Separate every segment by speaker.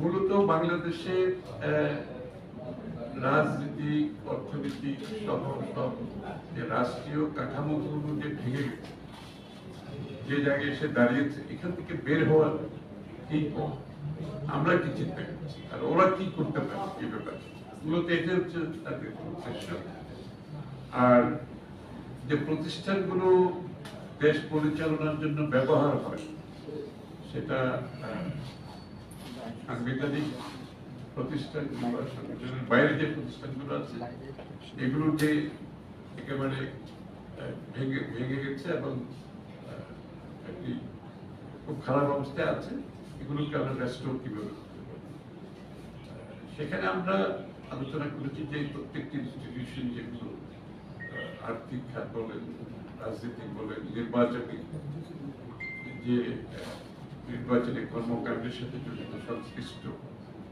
Speaker 1: মূলত বাংলাদেশে রাজনীতি, অর্থনীতি সহ সব যে রাষ্ট্রীয় কাঠামোগুলো যে ভেঙে যে জায়গায় এসে দাঁড়িয়েছে, এখান থেকে বের হওয়ার কি আমরা কি চিন্তা করছি? আর ওরা কি করতে পারে এই ব্যাপারে? মূলত এটা হচ্ছে তাদের উদ্দেশ্য। আর যে প্রতিষ্ঠানগুলো দেশ পরিচালনার জন্য ব্যবহার হয়, সেটা সাংবিধানিক প্রতিষ্ঠানগুলো বা সাংবিধানের বাইরে যে প্রতিষ্ঠানগুলো আছে, এগুলো যে একেবারে ভেঙে ভেঙে গেছে এবং একটি খুব খারাপ অবস্থায় আছে, এগুলোকে আমরা রেস্টোর কীভাবে সেখানে আমরা আলোচনা করেছি যে প্রত্যেকটি ইনস্টিটিউশন যেগুলো আর্থিক খাত বলেন রাজনীতি বলেন, নির্বাচনী যে নির্বাচনী কর্মকাণ্ডের সাথে জড়িত সংশ্লিষ্ট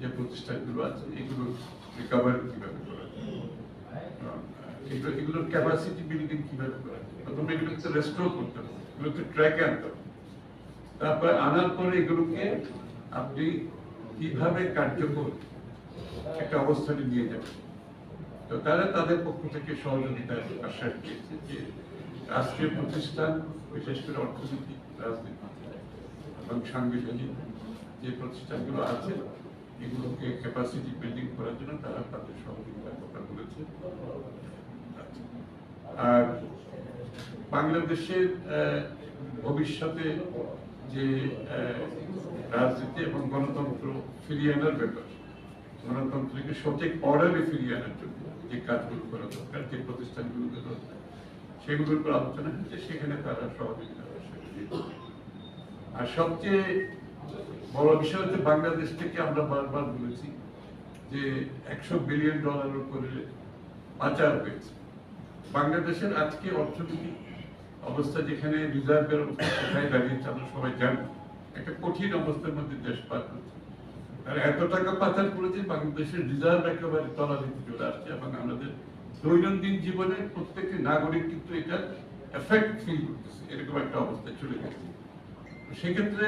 Speaker 1: যে প্রতিষ্ঠানগুলো আছে, এগুলো রিকভার কীভাবে করা এগুলোর ক্যাপাসিটি বিল্ডিং কীভাবে করা এগুলোকে রেস্টোর করতে হবে, এগুলোকে ট্র্যাকে আনতে আনার পরে এগুলোকে আপনি কীভাবে কার্যকর একটা অবস্থানে নিয়ে যাবেন? তো তারা তাদের পক্ষ থেকে সহযোগিতার আশ্বাস দিয়েছে যে রাষ্ট্রীয় প্রতিষ্ঠান, বিশেষ করে অর্থনৈতিক রাজনীতি সাংবিধানিক যে প্রতিষ্ঠানগুলো আছে, এগুলোকে ক্যাপাসিটি বিল্ডিং করার জন্য তারা তাদের সহযোগিতার কথা বলেছে আর বাংলাদেশের ভবিষ্যতে যে রাজনীতি এবং গণতন্ত্র ফিরিয়ে আনার ব্যাপার, গণতন্ত্রকে সঠিক অর্ডারে ফিরিয়ে আনার জন্য যে কাজগুলো করা দরকার, যে প্রতিষ্ঠানগুলোকে দরকার, সেগুলোর উপর আলোচনা হচ্ছে সেখানে তারা সহযোগিতা। আর সবচেয়ে বড় বিষয় হচ্ছে বাংলাদেশ থেকে আমরা বারবার বলেছি যে একশো বিলিয়ন ডলার উপরে পাচার হয়েছে। বাংলাদেশের আজকে অর্থনৈতিক অবস্থা যেখানে রিজার্ভের অবস্থা কোথায় দাঁড়িয়েছে আমরা সবাই জানি। একটা কঠিন অবস্থার মধ্যে দেশ পার করছে আর এত টাকা পাচার করেছে বাংলাদেশের রিজার্ভ একেবারে তলানিতে চলে আসছে এবং আমাদের দৈনন্দিন জীবনে প্রত্যেকটি নাগরিক কিন্তু এটা এফেক্ট ফিল করতেছে। এরকম একটা অবস্থায় চলে গেছে। সেক্ষেত্রে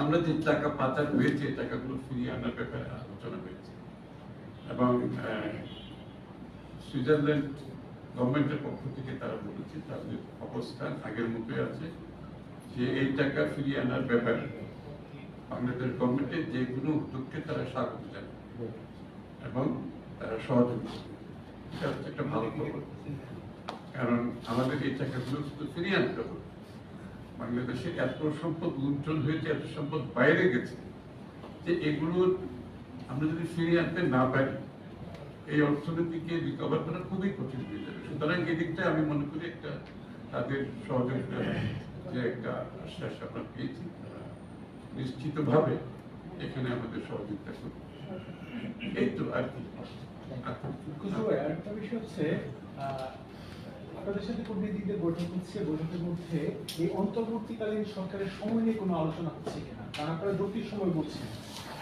Speaker 1: আমরা যে টাকা পাচার হয়েছে টাকাগুলো ফিরিয়ে আনার ব্যাপারে আলোচনা হয়েছে। এবং সুইজারল্যান্ড গভর্নমেন্টের পক্ষ থেকে তারা বলেছে তাদের অবস্থান আগের মতোই আছে, যে এই টাকা ফিরিয়ে আনার ব্যাপারে বাংলাদেশ গভর্নমেন্টের যে কোনো উদ্যোগকে তারা স্বাগত জানায় এবং তারা সহযোগিতা একটা ভালো খবর। কারণ আমাদের এই টাকাগুলো শুধু ফিরিয়ে আনতে হবে। বাংলাদেশে এত সম্পদ লুণ্ঠন হয়েছে, এত সম্পদ বাইরে গেছে, যে এগুলোর আমরা যদি ফিরিয়ে আনতে না পারি, এই অর্থনীতিকে রিকভার করা খুবই কঠিন হয়ে যাবে সুতরাং এদিকটা আমি মনে করি একটা তাদের সহযোগিতা যে একটা আশ্বাস আমরা পেয়েছি নিশ্চিতভাবে এখানে আমাদের সহযোগিতা করবে এই তো আর কি আর কি।
Speaker 2: কিন্তু আরেকটা বিষয় হচ্ছে আপনাদের সাথে কূটনীতিকদের বৈঠক হচ্ছে বৈঠকের মধ্যে এই অন্তর্বর্তীকালীন সরকারের সময় নিয়ে কোনো আলোচনা হচ্ছে কিনা? কারণ আপনারা যৌক্তিক সময় বলছেন।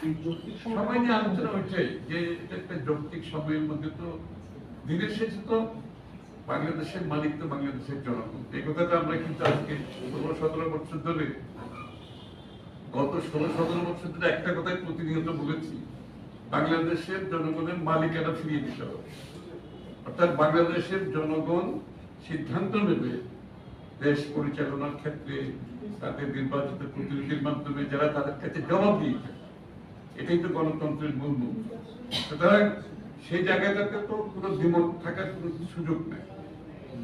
Speaker 2: এই যৌক্তিক সময়
Speaker 1: নিয়ে আলোচনা ওইটাই যে একটা যৌক্তিক সময়ের মধ্যে তো দিনের শেষে তো বাংলাদেশের মালিক তো বাংলাদেশের জনগণ। এই কথাটা আমরা কিন্তু আজকে ষোলো সতেরো বছর ধরে গত ষোলো সতেরো বছর ধরে একটা কথাই প্রতিনিয়ত বলেছি। বাংলাদেশের জনগণের মালিকানা ফিরিয়ে দিতে হবে। অর্থাৎ বাংলাদেশের জনগণ সিদ্ধান্ত নেবে দেশ পরিচালনার ক্ষেত্রে, তাদের নির্বাচিত প্রতিনিধির মাধ্যমে যারা তাদের কাছে জবাব দিয়েছে। এটাই তো গণতন্ত্রের মূল মন্ত্র সুতরাং সেই জায়গাটাতে তো কোনো দ্বিমত থাকার কোনো সুযোগ নেই।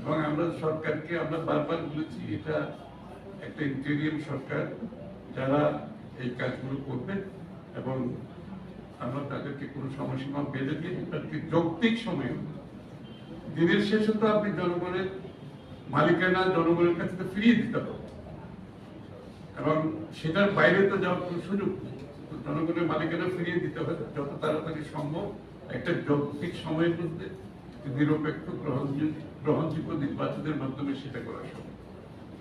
Speaker 1: এবং আমরা সরকারকে আমরা বারবার বলেছি, এটা একটা ইন্টেরিয়াম সরকার, যারা এই কাজগুলো করবে এবং আমরা তাদেরকে কোনো সময়সীমা বেঁধে দিয়ে তাদেরকে যৌক্তিক সময়ে দিনের শেষে তো আপনি জনগণের মালিকানা জনগণের কাছে তো ফিরিয়ে দিতে হবে। এবং সেটার বাইরে তো যাওয়ার কোনো সুযোগ জনগণের মালিকানা ফিরিয়ে দিতে হবে যত তাড়াতাড়ি সম্ভব। একটা যৌক্তিক সময়ের মধ্যে নিরপেক্ষ গ্রহণযোগ্য গ্রহণযোগ্য নির্বাচনের মাধ্যমে সেটা করা সম্ভব।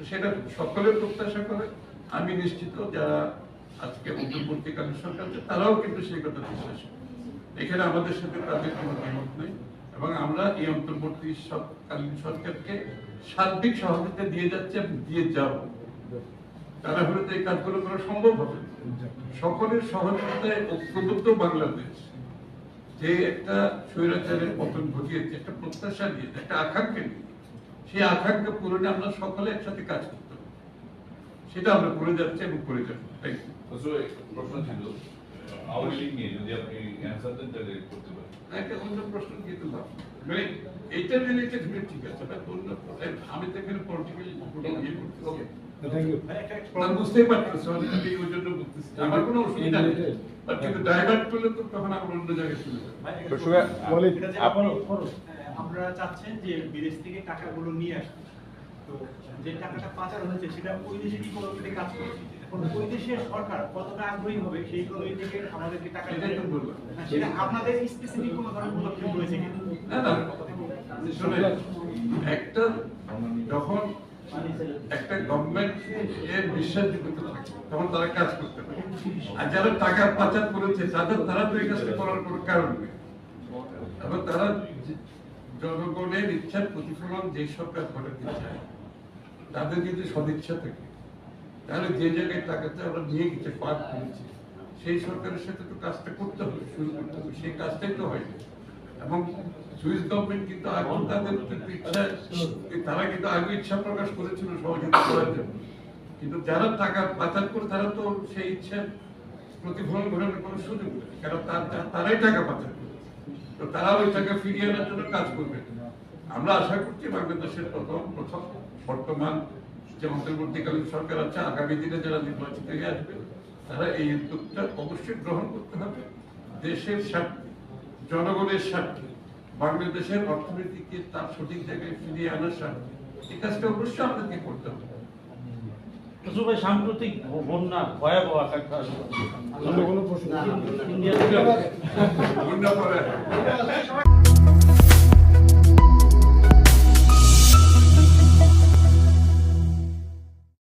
Speaker 1: সেটা সকলের প্রত্যাশা করে। আমি নিশ্চিত যারা আজকে অন্তর্বর্তীকালীন সরকার তারাও কিন্তু সেই কথা বিশ্বাস করে। এখানে আমাদের সাথে তাদের কোনো দ্বিমত নেই। এবং আমরা এই অন্তর্বর্তী সরকালীন সরকারকে সার্বিক সহযোগিতা দিয়ে যাচ্ছি, দিয়ে যাব। তারা হলে তো এই কাজগুলো করা সম্ভব হবে সকলের সহযোগিতায় ঐক্যবদ্ধ বাংলাদেশ, যে একটা স্বৈরাচারের পতন ঘটিয়েছে, একটা প্রত্যাশা নিয়ে, একটা আকাঙ্ক্ষা নিয়ে, সেই আকাঙ্ক্ষা পূরণে আমরা সকলে একসাথে কাজ করতে সেটা আমরা করে যাচ্ছি এবং করে যাব।
Speaker 3: প্রশ্ন ছিল আওয়ামী লীগ নিয়ে যদি আপনি অ্যান্সার দেন তাহলে করতে পারেন
Speaker 1: একটা অন্য প্রশ্ন কি তুললাম মানে এইটা রিলেটেড হলে ঠিক আছে অন্য আমি তো এখানে পলিটিক্যালি ইয়ে করতেছি বুঝতেই পারতেছি ওই জন্য বুঝতেছি আমার কোনো অসুবিধা নেই কিন্তু ডাইভার্ট করলে তো তখন আমরা অন্য জায়গায় চলে যাব
Speaker 4: এটা যে আপনি আপনারা চাচ্ছেন যে বিদেশ থেকে টাকাগুলো নিয়ে আসতে তো যে টাকাটা পাচার হয়েছে সেটা ওই দেশের ইকোনমিতে কাজ করছে? হ্যাঁ,
Speaker 1: তারা কাজ করতে পারে। আর যারা টাকা পাচার করেছে তাদের তারা তো এই কাজটা করার কোনো কারণ নেই। এবং তারা জনগণের ইচ্ছার প্রতিফলন যে সরকার ঘটাতে চায় তাদের যদি সদিচ্ছা থাকে। তাহলে যে জায়গায় টাকাটা আমরা নিয়ে গেছে পার করেছি সেই সরকারের সাথে তো কাজটা করতে হবে, শুরু করতে হবে, সেই কাজটাই তো হয়নি। এবং সুইস গভর্নমেন্ট কিন্তু এখন তাদের ইচ্ছা তারা কিন্তু আগে ইচ্ছা প্রকাশ করেছিল সহযোগিতা করার জন্য। কিন্তু যারা টাকা পাচার করে, তারা তো সেই ইচ্ছার প্রতিফলন ঘটানোর কোনো সুযোগ নেই, কারণ তার তার- তারাই টাকা পাচার করে। তো তারা ওই টাকা ফিরিয়ে আনার জন্য কাজ করবে। আমরা আশা করছি বাংলাদেশের প্রথম প্রথম বর্তমান যে অন্তর্বর্তীকালীন সরকার আছে আগামী দিনে যারা নির্বাচিত হয়ে আসবে তারা এই উদ্যোগটা অবশ্যই গ্রহণ করতে হবে। দেশের স্বার্থে জনগণের স্বার্থে বাংলাদেশের অর্থনীতিকে তার সঠিক জায়গায় ফিরিয়ে আনার স্বার্থে এই কাজটা অবশ্যই আমাদেরকে করতে হবে।
Speaker 5: সাম্প্রতিক বন্যা ভয়াবহ আকাঙ্ক্ষা
Speaker 1: পরে।